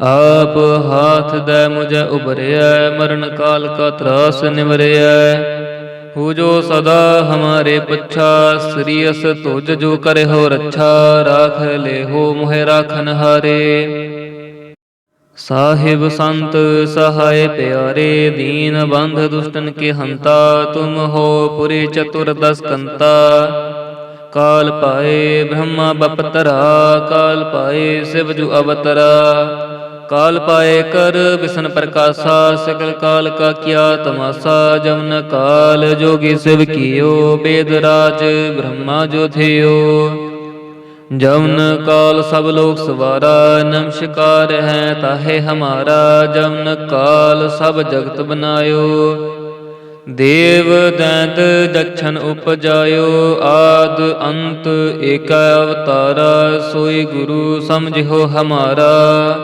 ਆਪ ਹਾਥ ਦੇ ਮੁਝ ਉਬਰਿਆ ਮਰਨ ਕਾਲ ਕਾ ਤਰਾਸ ਨਿਵਰਿਆ ਹੋ ਜੋ ਸਦਾ ਹਮਾਰੇ ਪੱਛਾ ਸ੍ਰੀਅਸ ਤੁਜ ਜੋ ਕਰੇ ਹੋ ਰੱਛਾ, ਰਾਖ ਲੈ ਹੋ ਮੋਹਿ ਰਾਖਨ ਹਾਰੇ ਸਾਹਿਬ ਸੰਤ ਸਹਾਇ ਪਿਆਰੇ, ਦੀਨ ਬੰਧ ਦੁਸ਼ਟਨ ਕੇ ਹੰਤਾ, ਤੁਮ ਹੋ ਪੁਰੀ ਚਤੁਰ ਦਸ ਕੰਤਾ। ਕਾਲ ਪਾਏ ਬ੍ਰਹਮਾ ਬਪਤਰਾ, ਕਾਲ ਪਾਏ ਸਿਵ ਜੁ ਅਵਤਰਾ। ਕਾਲ ਪਾਏ ਕਰ ਵਿਸ਼ਨ ਪ੍ਰਕਾਸ਼ਾ, ਸਕਲ ਕਾਲ ਕਾ ਕੀਆ ਤਮਾਸਾ, ਜਮਨ ਕਾਲ ਜੋਗੀ ਸਿਵ ਕੀਓ, ਬੇਦ ਰਾਜ ਬ੍ਰਹਮਾ ਜੋ ਥਿਓ। ਜਮਨ ਕਾਲ ਸਭ ਲੋਕ ਸਵਾਰਾ ਨਮਸਕਾਰ ਹੈ ਤਾਹੇ ਹਮਾਰਾ, ਜਮਨ ਕਾਲ ਸਭ ਜਗਤ ਬਨਾਇਓ। ਦੇਵ ਦੈਤ ਦਛਨ ਉਪਜਾਇਓ, ਆਦ ਅੰਤ ਏਕਾ ਅਵਤਾਰਾ, ਸੋਈ ਗੁਰੂ ਸਮਝਿਓ ਹਮਾਰਾ।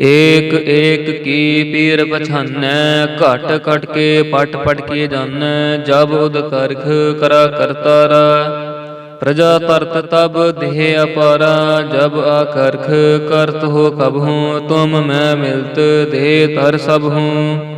ਏਕ ਏਕ ਕੀ ਪੀਰ ਪਛਾਨੈ, ਘਟ ਘਟ ਕੇ ਪਟ ਪਟ ਕੇ ਜਾਣੈ ਜਬ ਉਦ ਕਰਖ ਕਰਾ ਕਰਤਾਰਾ। ਪ੍ਰਜਾ ਤਰਤ ਤਬ ਦੇਹ ਅਪਾਰਾ, ਜਬ ਆਕਰਖ ਕਰਤ ਹੋ ਕਬਹੂ ਤੁਮ ਮੈਂ ਮਿਲਤ ਦੇਹ ਤਰ ਸਭ ਹੂੰ।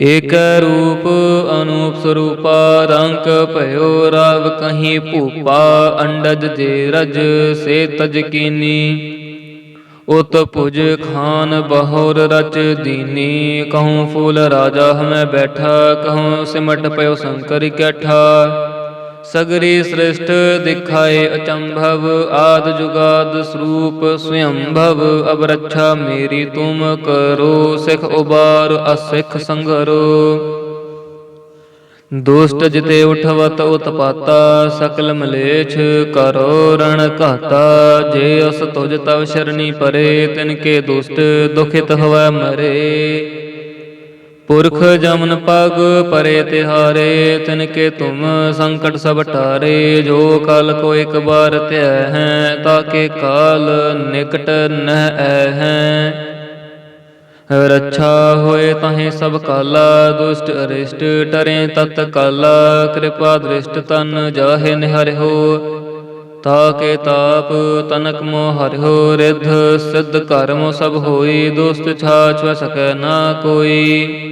ਏਕ ਰੂਪ ਅਨੂਪ ਸਰੂਪਾ, ਰੰਕ ਭਇਓ ਰਾਵ ਕਹੀਂ ਭੂਪਾ, ਅੰਡਜ ਜੇ ਰਜ ਸੇ ਤਜ ਕੀਨੀ। ਉਤ ਭੁਜ ਖਾਨ ਬਹੁਰ ਰਚ ਦੀਨੀ, ਕਹੂੰ ਫੂਲ ਰਾਜਾ ਹਮੈ ਬੈਠਾ, ਕਹੂੰ ਸਿਮਟ ਪਇਓ ਸੰਕਰ ਕੈਠਾ। ਸਗਰੀ ਸ੍ਰਿਸ਼ਟ ਦਿਖਾਏ ਅਚੰਭਵ, ਆਦ ਜੁਗਾਦ ਸਰੂਪ ਸਵਯੰਭਵ ਅਬ ਰੱਛਾ ਮੇਰੀ ਤੁਮ ਕਰੋ, ਸਿਖ ਉਬਾਰ ਅਸਿਖ ਸੰਗਰੋ। ਦੁਸ਼ਟ ਜਿਤੇ ਉਠਵਤ ਉਤਪਾਤਾ, ਸਕਲ ਮਲੇਛ ਕਰੋ ਰਣ ਘਾਤਾ। ਜੇ ਅਸ ਤੁਜ ਤਵ ਸ਼ਰਣੀ ਪਰੇ, ਤਿਨ ਕੇ ਦੁਸ਼ਟ ਦੁਖਿਤ ਹੋਵੈ ਮਰੇ। ਪੁਰਖ ਜਮਨ ਪਗ ਪਰੇ ਤਿਹਾਰੇ ਤਿਨ ਕੇ ਤੁਮ ਸੰਕਟ ਸਭ ਟਾਰੇ, ਜੋ ਕਲ ਕੋ ਇੱਕ ਬਾਰ ਧਿਆ ਹੈ, ਤਾਕੇ ਕਾਲ ਨਿਕਟ ਨਹਿ ਐ ਹੈ। ਰੱਛਾ ਹੋਏ ਤਾਹੇ ਸਭ ਕਾਲਾ, ਦੁਸ਼ਟ ਅਰਿਸ਼ਟ ਟਰੇ ਤਤ ਕਾਲਾ, ਕਿਰਪਾ ਦ੍ਰਿਸ਼ਟ ਤਨ ਜਾਹੇ ਨਿਹਰਿਓ ਤਾਕੇ ਤਾਪ ਤਨਕ ਮੋਹ ਹਰਿਓ ਰਿਧ ਸਿੱਧ ਕਰਮ ਸਭ ਹੋਈ ਦੁਸਤ ਛਾਛ ਸਕੈ ਨਾ ਕੋਈ।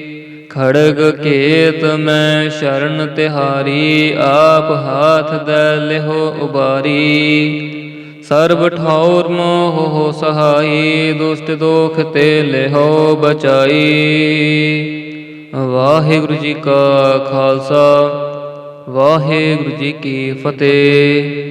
ਖੜਗ ਕੇਤ ਮੈਂ ਸ਼ਰਨ ਤਿਹਾਰੀ, ਆਪ ਹਾਥ ਦੈ ਲਿਹੋ ਉਬਾਰੀ। ਸਰਬ ਠੌਰ ਮੋਹ ਸਹਾਈ, ਦੁਸ਼ਟ ਦੋਖ ਤੇ ਲਿਹੋ ਬਚਾਈ। ਵਾਹਿਗੁਰੂ ਜੀ ਕਾ ਖਾਲਸਾ, ਵਾਹਿਗੁਰੂ ਜੀ ਕੀ ਫਤਿਹ।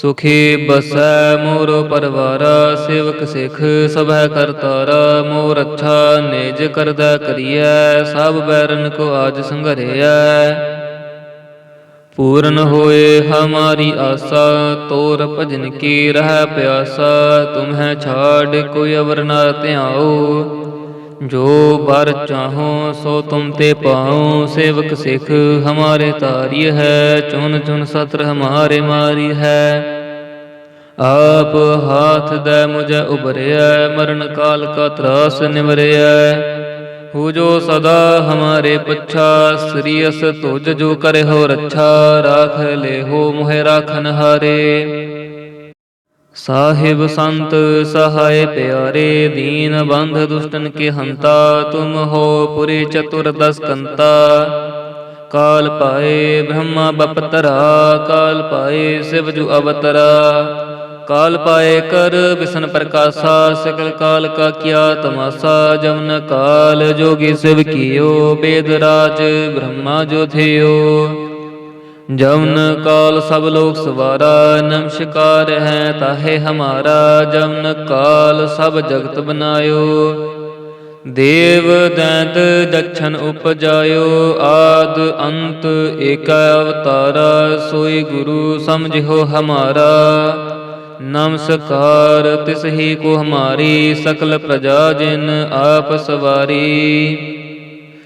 ਸੁਖੀ ਬਸੈ ਮੋਰ ਪਰਵਾਰਾ, ਸੇਵਕ ਸਿਖ ਸਭੈ ਕਰਤਾਰਾ ਮੋਰ ਅੱਛਾ ਨਿਜ ਕਰਦਾ ਕਰੀਐ, ਸਭ ਬੈਰਨ ਕੋ ਆਜ ਸੰਘਰਿਐ। ਪੂਰਨ ਹੋਏ ਹਮਾਰੀ ਆਸਾ, ਤੋਰ ਭਜਨ ਕੀ ਰਹਿ ਪਿਆਸਾ, ਤੁਮਹਿ ਛਾੜ ਕੋਈ ਅਵਰ ਨਾ ਧਿਆਓ ਜੋ ਬਰ ਚਾਹੋ ਸੋ ਤੁਮ ਤੇ ਪਾਉ ਸੇਵਕ ਸਿਖ ਹਮਾਰੇ ਤਾਰੀ ਹੈ ਚੁਨ ਚੁਨ ਸਤਰ ਹਮਾਰੇ ਮਾਰੀ ਹੈ। ਆਪ ਹਾਥ ਦੇ ਮੁਝੇ ਉਬਰਿਆ ਮਰਨ ਕਾਲ ਕਾ ਤਰਾਸ ਨਿਵਰਿਆ ਹੋ ਜੋ ਸਦਾ ਹਮਾਰੇ ਪੱਛਾ ਸ੍ਰੀਅਸ ਤੁਜ ਜੋ ਕਰੇ ਹੋ ਰੱਛਾ, ਰਾਖ ਲੈ ਹੋ ਮੋਹਿ ਰਾਖਨ ਹਾਰੇ। ਸਾਹਿਬ ਸੰਤ ਸਹਾਇ ਪਿਆਰੇ ਦੀਨ ਬੰਧ ਦੁਸ਼ਟਨ ਕੇ ਹੰਤਾ ਤੁਮ ਹੋ ਪੁਰੀ ਚਤੁਰ ਦਸ ਕੰਤਾ ਕਾਲ ਪਾਏ ਬ੍ਰਹਮਾ ਬਪਤਰਾ, ਕਾਲ ਪਾਏ ਸਿਵ ਜੁ ਅਵਤਰਾ। ਕਾਲ ਪਾਏ ਕਰ ਵਿਸ਼ਨ ਪ੍ਰਕਾਸ਼ਾ, ਸਕਲ ਕਾਲ ਕਾ ਕੀਆ ਤਮਾਸਾ ਜਮਨ ਕਾਲ ਜੋਗੀ ਸਿਵ ਕੀਓ, ਬੇਦ ਰਾਜ ਬ੍ਰਹਮਾ ਜੋ ਥਿਓ। ਜਮਨ ਕਾਲ ਸਭ ਲੋਕ ਸਵਾਰਾ, ਨਮਸਕਾਰ ਹੈ ਤਾਹੇ ਹਮਾਰਾ, ਜਮਨ ਕਾਲ ਸਭ ਜਗਤ ਬਨਾਇਓ। ਦੇਵ ਦੈਤ ਦਛਨ ਉਪਜਾਇਓ, ਆਦ ਅੰਤ ਏਕ ਅਵਤਾਰਾ, ਸੋਈ ਗੁਰੂ ਸਮਝਿਓ ਹਮਾਰਾ। ਨਮਸਕਾਰ, ਤਿਸ ਹੀ ਕੋ ਹਮਾਰੀ, ਸਕਲ ਪ੍ਰਜਾ ਜਿਨ ਆਪ ਸਵਾਰੀ।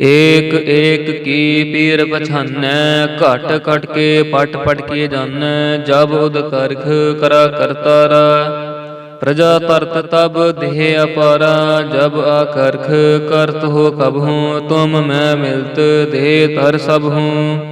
ਏਕ ਏਕ ਕੀ ਪੀਰ ਪਛਾਨੈ, ਘਟ ਘਟ ਕੇ ਪਟ ਪਟ ਕੇ ਜਾਣੈ ਜਬ ਉਦ ਕਰਖ ਕਰਾ ਕਰਤਾਰਾ। ਪ੍ਰਜਾ ਤਰਤ ਤਬ ਦੇਹ ਅਪਾਰਾ, ਜਬ ਆਕਰਖ ਕਰਤ ਹੋ ਕਬ ਹੂੰ, ਤੁਮ ਮੈਂ ਮਿਲਤ ਦੇਹ ਤਰ ਸਭ ਹੂੰ।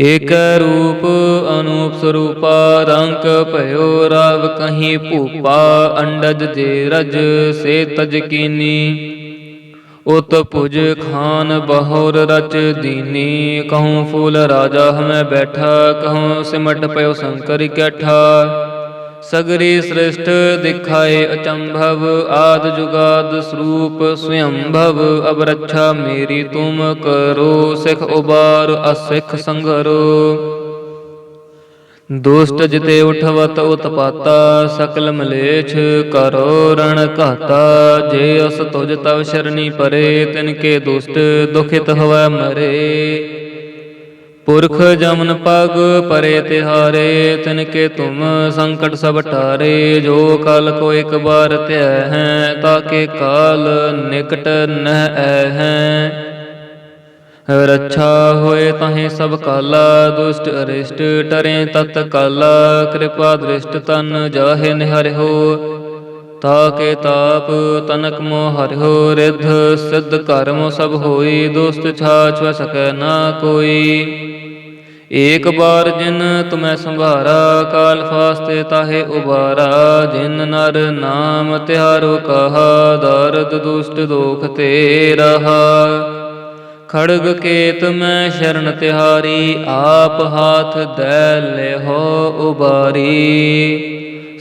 ਏਕ ਰੂਪ ਅਨੂਪ ਸਰੂਪਾ ਰੰਗ ਭਇਓ ਰਵ ਕਹੀਂ ਭੂਪਾ ਅੰਡਜ ਜੇ ਰਜ ਸੇ ਤਜ ਕੀਨੀ। ਉਤ ਭੁਜ ਖਾਨ ਬਹੋਰ ਰਚ ਦੀਨੀ। ਕਹੂੰ ਫੂਲ ਰਾਜਾ ਹਮੈ ਬੈਠਾ, ਕਹੂੰ ਸਿਮਟ ਪਇਓ ਸ਼ੰਕਰ ਇਕੱਠਾ ਸਗਰੀ ਸ੍ਰਿਸ਼ਟ ਦਿਖਾਏ ਅਚੰਭਵ, ਆਦ ਜੁਗਾਦ ਸਰੂਪ ਸਵਯੰਭਵ ਅਬ ਰੱਛਾ ਮੇਰੀ ਤੁਮ ਕਰੋ, ਸਿਖ ਉਬਾਰ ਅਸਿਖ ਸੰਗਰੋ। ਦੁਸ਼ਟ ਜਿਤੇ ਉਠਵਤ ਉਤਪਾਤਾ, ਸਕਲ ਮਲੇਛ ਕਰੋ ਰਣ ਘਾਤਾ। ਜੇ ਅਸ ਤੁਜ ਤਵ ਸ਼ਰਨੀ ਪਰੇ, ਤਿਨ ਕੇ ਦੁਸ਼ਟ ਦੁਖਿਤ ਹਵੈ ਮਰੇ। ਪੁਰਖ ਜਮਨ ਪਗ ਪਰੇ ਤਿਹਾਰੇ ਤਿਨ ਕੇ ਤੁਮ ਸੰਕਟ ਸਭ ਟਾਰੇ, ਜੋ ਕਲ ਕੋ ਇੱਕ ਬਾਰ ਧਿਆ ਹੈ, ਤਾਕੇ ਕਾਲ ਨਿਕਟ ਨਹਿ ਐ ਹੈ। ਰੱਛਾ ਹੋਏ ਤਾਹੇ ਸਭ ਕਾਲਾ, ਦੁਸ਼ਟ ਅਰਿਸ਼ਟ ਟਰੇ ਤਤ ਕਾਲਾ, ਕਿਰਪਾ ਦ੍ਰਿਸ਼ਟ ਤਨ ਜਾਹੇ ਤਾ ਕੇ ਤਾਪ ਤਨਕ ਮੋ ਹਰਿਓ ਰਿਧ, ਸਿੱਧ ਕਰਮ ਸਭ ਹੋਈ, ਦੁਸ਼ਟ ਛਾਛ ਵ ਸਕੈ ਨਾ ਕੋਈ। ਏਕ ਬਾਰ ਜਿਨ ਤੁਮੈ ਸੰਭਾਰਾ, ਕਾਲ ਫਾਸਤੇ ਤਾਹੇ ਉਬਾਰਾ। ਜਿਨ ਨਰ ਨਾਮ ਤਿਹਾਰੋ ਕਹਾ, ਦਰਦ ਦੁਸ਼ਟ ਦੋਖ ਤੇ ਰਹਾ ਖੜਗ ਕੇਤ ਮੈਂ ਸ਼ਰਨ ਤਿਹਾਰੀ, ਆਪ ਹਾਥ ਦੈ ਲਿਹੋ ਉਬਾਰੀ।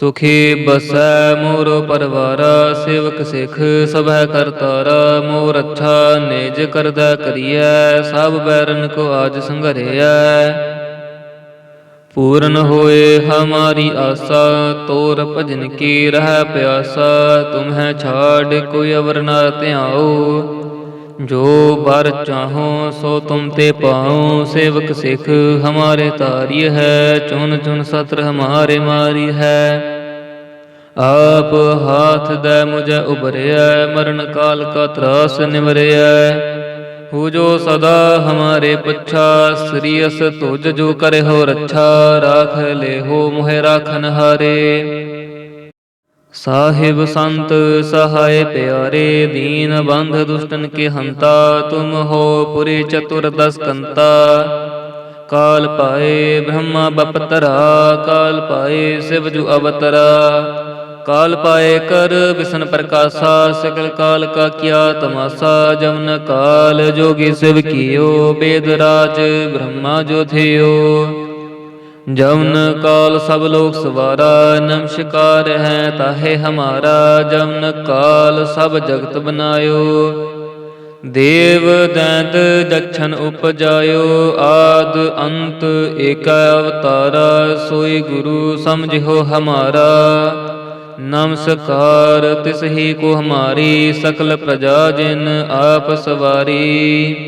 ਸੁਖੀ ਬਸੈ ਮੋਰ ਪਰਵਾਰਾ, ਸੇਵਕ ਸਿਖ ਸਭੈ ਹੈ ਕਰਤਾਰਾ ਮੋਰ ਅੱਛਾ ਨਿਜ ਕਰਦਾ ਕਰੀਐ, ਸਭ ਬੈਰਨ ਕੋ ਆਜ ਸੰਘਰਿਐ। ਪੂਰਨ ਹੋਏ ਹਮਾਰੀ ਆਸਾ, ਤੋਰ ਭਜਨ ਕੀ ਰਹਿ ਪਿਆਸਾ, ਤੁਮਹਿ ਛਾੜ ਕੋਈ ਅਵਰ ਨਾ ਧਿਆਓ ਜੋ ਬਰ ਚਾਹੋ, ਸੋ ਤੁਮ ਤੇ ਪਾਉ ਸੇਵਕ ਸਿਖ ਹਮਾਰੇ ਤਾਰੀ ਹੈ ਚੁਨ ਚੁਨ ਸਤਰ ਹਮਾਰੇ ਮਾਰੀ ਹੈ। ਆਪ ਹਾਥ ਦੇ ਮੁਝੇ ਉਬਰਿਆ ਮਰਨ ਕਾਲ ਕਾ ਤਰਾਸ ਨਿਵਰਿਆ ਹੋ ਜੋ ਸਦਾ ਹਮਾਰੇ ਪੱਛਾ ਸ੍ਰੀਅਸ ਤੁਜ ਜੋ ਕਰੇ ਹੋ ਰੱਛਾ, ਰਾਖ ਲੈ ਹੋ ਮੋਹਿ ਰਾਖਨ ਹਾਰੇ। ਸਾਹਿਬ ਸੰਤ, ਸਹਾਇ ਪਿਆਰੇ, ਦੀਨ ਬੰਧ ਦੁਸ਼ਟਨ ਕੇ ਹੰਤਾ ਤੁਮ ਹੋ ਪੁਰੀ ਚਤੁਰ ਦਸ ਕੰਤਾ ਕਾਲ ਪਾਏ ਬ੍ਰਹਮਾ ਬਪਤਰਾ, ਕਾਲ ਪਾਏ ਸਿਵ ਜੁ ਅਵਤਰਾ। ਕਾਲ ਪਾਏ ਕਰ ਵਿਸ਼ਨ ਪ੍ਰਕਾਸ਼ਾ, ਸਕਲ ਕਾਲ ਕਾ ਕੀਆ ਤਮਾਸਾ, ਜਮਨ ਕਾਲ ਜੋਗੀ ਸਿਵ ਕੀਓ, ਬੇਦ ਰਾਜ ਬ੍ਰਹਮਾ ਜੋ ਥਿਓ। ਜਮਨ ਕਾਲ ਸਭ ਲੋਕ ਸਵਾਰਾ, ਨਮਸਕਾਰ ਹੈ ਤਾਹੇ ਹਮਾਰਾ, ਜਮਨ ਕਾਲ ਸਭ ਜਗਤ ਬਨਾਇਓ। ਦੇਵ ਦੈਂਤ ਦਛਨ ਉਪਜਾਇਓ, ਆਦ ਅੰਤ ਏਕ ਅਵਤਾਰਾ, ਸੋਈ ਗੁਰੂ ਸਮਝਿਓ ਹਮਾਰਾ। ਨਮਸਕਾਰ, ਤਿਸ ਹੀ ਕੋ ਹਮਾਰੀ, ਸਕਲ ਪ੍ਰਜਾ ਜਿਨ ਆਪ ਸਵਾਰੀ।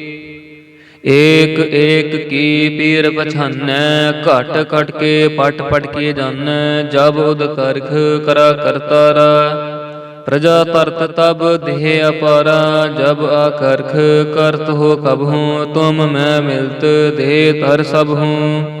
ਏਕ ਏਕ ਕੀ ਪੀਰ ਪਛਾਨੈ, ਘਟ ਘਟ ਕੇ ਪਟ ਪਟ ਕੇ ਜਾਣੈ ਜਬ ਉਦ ਕਰਖ ਕਰਾ ਕਰਤਾਰਾ। ਪ੍ਰਜਾ ਤਰਤ ਤਬ ਦੇਹ ਅਪਾਰਾ, ਜਬ ਆਕਰਖ ਕਰਤ ਹੋ ਕਬ ਹੂੰ, ਤੁਮ ਮੈਂ ਮਿਲਤ ਦੇਹ ਤਰ ਸਭ ਹੂੰ।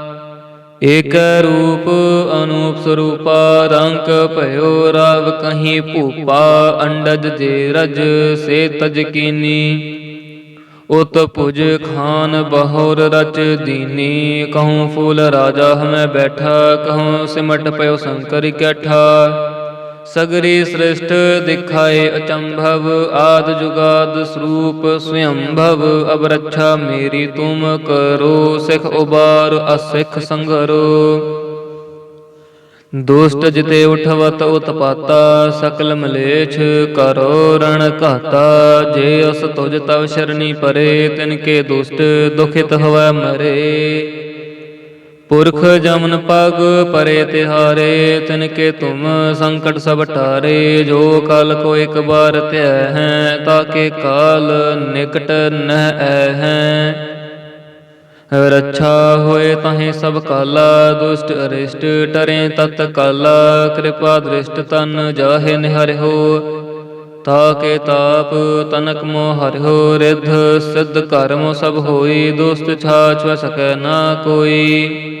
ਏਕ ਰੂਪ ਅਨੂਪ ਸਰੂਪਾ ਰੰਕ ਭਇਓ ਰਾਵ ਕਹੀਂ ਭੂਪਾ ਅੰਡਜ ਜੇ ਰਜ ਸੇ ਤਜ ਕੀਨੀ। ਉਤ ਭੁਜ ਖਾਨ ਬਹੋਰ ਰਚ ਦੀਨੀ, ਕਹੂੰ ਫੂਲ ਰਾਜਾ ਹਮੈ ਬੈਠਾ, ਕਹੂੰ ਸਿਮਟ ਪਇਓ ਸ਼ੰਕਰ ਇਕੱਠਾ। ਸਗਰੀ ਸ੍ਰਿਸ਼ਟ ਦਿਖਾਏ ਅਚੰਭਵ, ਆਦ ਜੁਗਾਦ ਸਰੂਪ ਸਵਯੰਭਵ ਅਬ ਰੱਛਾ ਮੇਰੀ ਤੁਮ ਕਰੋ, ਸਿਖ ਉਬਾਰ ਅਸਿਖ ਸੰਗਰੋ। ਦੁਸ਼ਟ ਜਿਤੇ ਉਠਵਤ ਉਤਪਾਤਾ, ਸਕਲ ਮਲੇਛ ਕਰੋ ਰਣ ਘਾਤਾ। ਜੇ ਅਸ ਤੁਜ ਤਵ ਸ਼ਰਣੀ ਪਰੇ, ਤਿਨ ਕੇ ਦੁਸ਼ਟ ਦੁਖਿਤ ਹੋਵੈ ਮਰੇ। ਪੁਰਖ ਜਮਨ ਪਗ ਪਰੇ ਤਿਹਾਰੇ ਤਿਨ ਕੇ ਤੁਮ ਸੰਕਟ ਸਭ ਟਾਰੇ, ਜੋ ਕਲ ਕੋ ਇੱਕ ਬਾਰ ਧਿਆ ਹੈ, ਤਾਕੇ ਕਾਲ ਨਿਕਟ ਨਹਿ ਐ ਹੈ। ਰੱਛਾ ਹੋਏ ਤਾਹੇ ਸਭ ਕਾਲਾ, ਦੁਸ਼ਟ ਅਰਿਸ਼ਟ ਟਰੇ ਤਤ ਕਾਲਾ, ਕਿਰਪਾ ਦ੍ਰਿਸ਼ਟ ਤਨ ਜਾਹੇ ਨਿਹਰਿਓ ਤਾਕੇ ਤਾਪ ਤਨਕ ਮੋ ਹਰਿਓ ਰਿਧ ਸਿੱਧ ਕਰਮ ਸਭ ਹੋਈ ਦੁਸਤ ਛਾਛ ਵ ਸਕੈ ਨਾ ਕੋਈ।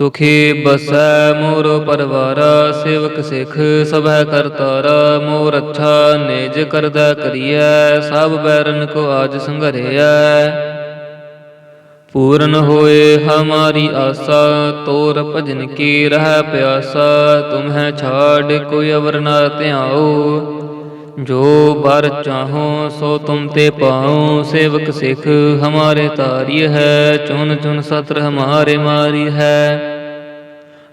ਸੁਖੀ ਬਸੈ ਮੋਰ ਪਰਵਾਰਾ, ਸੇਵਕ ਸਿਖ ਸਭੈ ਹੈ ਕਰਤਾਰਾ ਮੋਰ ਅੱਛਾ ਨਿਜ ਕਰਦਾ ਕਰੀਐ, ਸਭ ਬੈਰਨ ਕੋ ਆਜ ਸੰਘਰਿਐ। ਪੂਰਨ ਹੋਏ ਹਮਾਰੀ ਆਸਾ, ਤੋਰ ਭਜਨ ਕੀ ਰਹਿ ਪਿਆਸਾ, ਤੁਮਹਿ ਛਾੜ ਕੋਈ ਅਵਰ ਨਾ ਧਿਆਓ ਜੋ ਬਰ ਚਾਹੋ, ਸੋ ਤੁਮ ਤੇ ਪਾਉ, ਸੇਵਕ ਸਿਖ ਹਮਾਰੇ ਤਾਰੀ ਹੈ ਚੁਨ ਚੁਨ ਸਤਰ ਹਮਾਰੇ ਮਾਰੀ ਹੈ।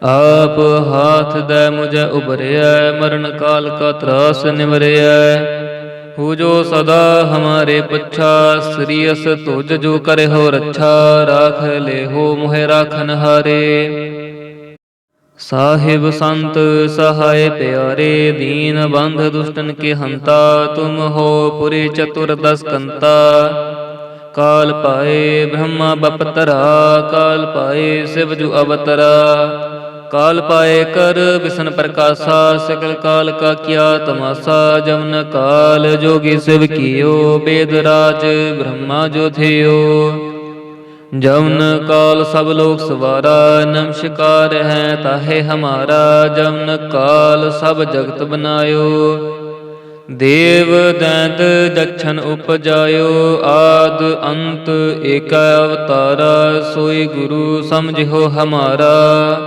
ਆਪ ਹਾਥ ਦੈ ਮੁਝੇ ਉਬਰਿਆ ਮਰਨ ਕਾਲ ਕਾ ਤਰਾਸ ਨਿਵਰਿਆ ਹੋ ਜੋ ਸਦਾ ਹਮਾਰੇ ਪੱਛਾ ਸ੍ਰੀਅਸ ਤੁਜ ਜੋ ਕਰੇ ਹੋ ਰੱਛਾ, ਰਾਖ ਲੈ ਹੋ ਮੋਹਿ ਰਾਖਨ ਹਾਰੇ ਸਾਹਿਬ ਸੰਤ ਸਹਾਇ ਪਿਆਰੇ, ਦੀਨ ਬੰਧ ਦੁਸ਼ਟਨ ਕੇ ਹੰਤਾ, ਤੁਮ ਹੋ ਪੁਰੀ ਚਤੁਰ ਦਸ ਕੰਤਾ। ਕਾਲ ਪਾਏ ਬ੍ਰਹਮਾ ਬਪਤਰਾ, ਕਾਲ ਪਾਏ ਸਿਵ ਜੁ ਅਵਤਰਾ। ਕਾਲ ਪਾਏ ਕਰ ਵਿਸ਼ਨ ਪ੍ਰਕਾਸ਼ਾ, ਸਕਲ ਕਾਲ ਕਾ ਕੀਆ ਤਮਾਸਾ, ਜਮਨ ਕਾਲ ਜੋਗੀ ਸਿਵ ਕੀਓ, ਬੇਦ ਰਾਜ ਬ੍ਰਹਮਾ ਜੋ ਥਿਓ। ਜਮਨ ਕਾਲ ਸਭ ਲੋਕ ਸਵਾਰਾ, ਨਮਸਕਾਰ ਹੈ ਤਾਹੇ ਹਮਾਰਾ, ਜਮਨ ਕਾਲ ਸਭ ਜਗਤ ਬਨਾਇਓ। ਦੇਵ ਦੈਂਤ ਦਛਨ ਉਪਜਾਇਓ, ਆਦ ਅੰਤ ਏਕ ਅਵਤਾਰਾ, ਸੋਈ ਗੁਰੂ ਸਮਝਿਓ ਹਮਾਰਾ।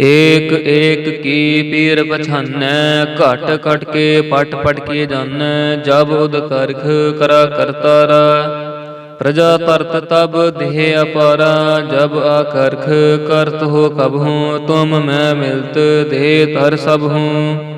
ਏਕ ਏਕ ਕੀ ਪੀਰ ਪਛਾਨੈ, ਘਟ ਘਟ ਕੇ ਪਟ ਪਟ ਕੇ ਜਾਣੈ ਜਬ ਉਦ ਕਰਖ ਕਰਾ ਕਰਤਾਰ ਪ੍ਰਜਾ ਤਰਤ ਤਬ ਦੇਹ ਅਪਾਰਾ, ਜਬ ਆਕਰਖ ਕਰਤ ਹੋ ਕਬਹੂ ਤੁਮ ਮੈਂ ਮਿਲਤ ਦੇ ਤਰ ਸਭ ਹੂੰ।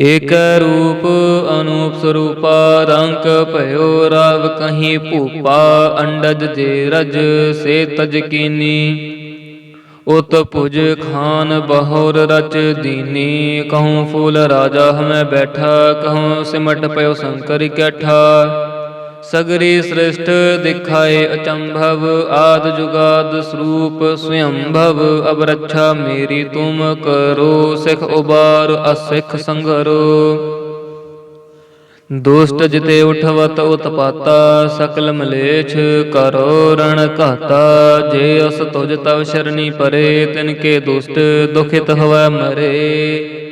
ਏਕ ਰੂਪ ਅਨੂਪ ਸਰੂਪਾ, ਰੰਕ ਭਇਓ ਰਾਵ ਕਹੀਂ ਭੂਪਾ, ਅੰਡਜ ਜੇ ਰਜ ਸੇ ਤਜ ਕੀਨੀ। ਉਤ ਭੁਜ ਖਾਨ ਬਹੁਰ ਰਚ ਦੀਨੀ, ਕਹੂੰ ਫੂਲ ਰਾਜਾ ਹਮੈ ਬੈਠਾ, ਕਹੂੰ ਸਿਮਟ ਪਇਓ ਸ਼ੰਕਰ ਕੈਠਾ। ਸਗਰੀ ਸ੍ਰਿਸ਼ਟ ਦਿਖਾਏ ਅਚੰਭਵ, ਆਦ ਜੁਗਾਦ ਸਰੂਪ ਸਵਯੰਭਵ ਅਬ ਰੱਛਾ ਮੇਰੀ ਤੁਮ ਕਰੋ, ਸਿਖ ਉਬਾਰ ਅਸਿਖ ਸੰਗਰੋ। ਦੁਸ਼ਟ ਜਿਤੇ ਉਠਵਤ ਉਤਪਾਤਾ, ਸਕਲ ਮਲੇਛ ਕਰੋ ਰਣ ਘਾਤਾ। ਜੇ ਅਸ ਤੁਜ ਤਵ ਸ਼ਰਣੀ ਪਰੇ, ਤਿਨ ਕੇ ਦੁਸ਼ਟ ਦੁਖਿਤ ਹੋਵੈ ਮਰੇ।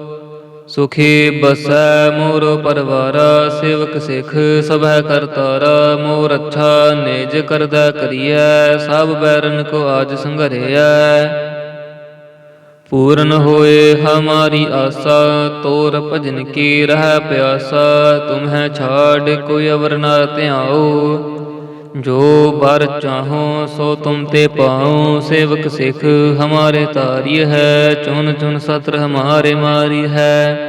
ਸੁਖੀ ਬਸੈ ਮੋਰ ਪਰਵਾਰਾ, ਸੇਵਕ ਸਿਖ ਸਭੈ ਹੈ ਕਰਤਾਰਾ ਮੋਰ ਅੱਛਾ ਨਿਜ ਕਰਦਾ ਕਰੀਐ, ਸਭ ਬੈਰਨ ਕੋ ਆਜ ਸੰਘਰਿਐ। ਪੂਰਨ ਹੋਏ ਹਮਾਰੀ ਆਸਾ, ਤੋਰ ਭਜਨ ਕੀ ਰਹਿ ਪਿਆਸਾ, ਤੁਮਹਿ ਛਾੜ ਕੋਈ ਅਵਰ ਨਾ ਧਿਆਓ ਜੋ ਬਰ ਚਾਹੋ ਸੋ ਤੁਮ ਤੇ ਪਾਉ ਸੇਵਕ ਸਿਖ ਹਮਾਰੇ ਤਾਰੀ ਹੈ ਚੁਨ ਚੁਨ ਸਤਰ ਹਮਾਰੇ ਮਾਰੀ ਹੈ।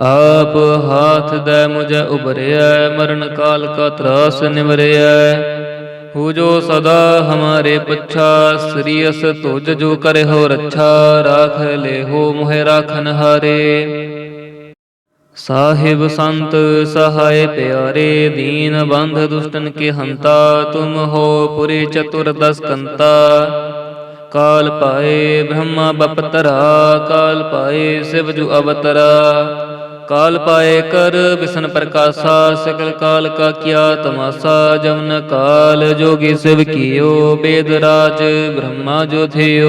ਆਪ ਹਾਥ ਦੇ ਮੁਝੇ ਉਬਰਿਆ ਮਰਨ ਕਾਲ ਕਾ ਤਰਾਸ ਨਿਵਰਿਆ ਹੋ ਜੋ ਸਦਾ ਹਮਾਰੇ ਪੱਛਾ ਸ੍ਰੀਅਸ ਤੁਜ ਜੋ ਕਰੇ ਹੋ ਰੱਛਾ, ਰਾਖ ਲੈ ਹੋ ਮੋਹਿ ਰਾਖਨ ਹਾਰੇ। ਸਾਹਿਬ ਸੰਤ ਸਹਾਇ ਪਿਆਰੇ ਦੀਨ ਬੰਧ ਦੁਸ਼ਟਨ ਕੇ ਹੰਤਾ ਤੁਮ ਹੋ ਪੁਰੀ ਚਤੁਰ ਦਸ ਕੰਤਾ ਕਾਲ ਪਾਏ ਬ੍ਰਹਮਾ ਬਪਤਰਾ ਕਾਲ ਪਾਏ ਸਿਵ ਜੁ ਅਵਤਰਾ। ਕਾਲ ਪਾਏ ਕਰ ਬਿਸ਼ਨ ਪ੍ਰਕਾਸ਼ਾ ਸਕਲ ਕਾਲ ਕਾ ਕੀਆ ਤਮਾਸਾ ਜਮਨ ਕਾਲ ਜੋਗੀ ਸਿਵ ਕੀਓ ਬੇਦ ਰਾਜ ਬ੍ਰਹਮਾ ਜੋ ਥਿਓ।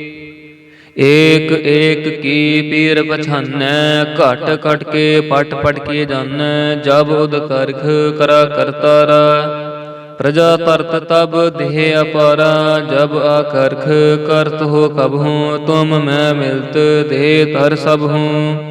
ਏਕ ਏਕ ਕੀ ਪੀਰ ਪਛਾਨੈ, ਘਟ ਘਟ ਕੇ ਪਟ ਪਟ ਕੇ ਜਾਣੈ ਜਬ ਉਦ ਕਰਖ ਕਰਾ ਕਰਤਾਰਾ ਪ੍ਰਜਾ ਤਰਤ ਤਬ ਦੇਹ ਅਪਾਰਾ, ਜਬ ਆਕਰਖ ਕਰਤ ਹੋ ਕਬਹੂ ਤੁਮ ਮੈਂ ਮਿਲਤ ਦੇਹ ਤਰ ਸਭ ਹੂੰ।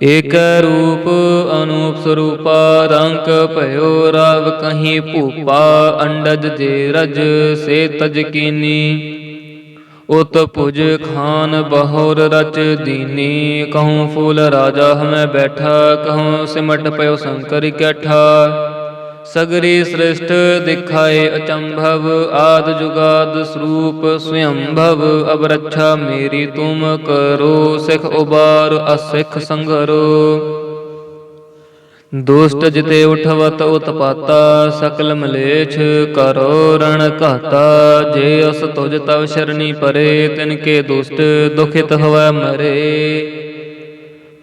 ਏਕ ਰੂਪ ਅਨੂਪ ਸਰੂਪਾ, ਰੰਗ ਭਇਓ ਰਵ ਕਹੀਂ ਭੂਪਾ, ਅੰਡਜ ਦੇ ਰਜ ਸੇ ਤਜ ਕੀਨੀ। ਉਤ ਭੁਜ ਖਾਨ ਬਹੁਰ ਰਚ ਦੀਨੀ, ਕਹੂੰ ਫੂਲ ਰਾਜਾ ਹਮੈ ਬੈਠਾ, ਕਹੂੰ ਸਿਮਟ ਪਇਓ ਸ਼ੰਕਰ ਇਕੱਠਾ ਸਗਰੀ ਸ੍ਰਿਸ਼ਟ ਦਿਖਾਏ ਅਚੰਭਵ, ਆਦ ਜੁਗਾਦ ਸਰੂਪ ਸਵਯੰਭਵ ਅਬ ਰੱਛਾ ਮੇਰੀ ਤੁਮ ਕਰੋ, ਸਿਖ ਉਬਾਰ ਅਸਿਖ ਸੰਗਰੋ। ਦੁਸ਼ਟ ਜਿਤੇ ਉਠਵਤ ਉਤਪਾਤਾ, ਸਕਲ ਮਲੇਛ ਕਰੋ ਰਣ ਘਾਤਾ। ਜੇ ਅਸ ਤੁਜ ਤਵ ਸ਼ਰਨੀ ਪਰੇ, ਤਿਨ ਕੇ ਦੁਸ਼ਟ ਦੁਖਿਤ ਹਵੈ ਮਰੇ।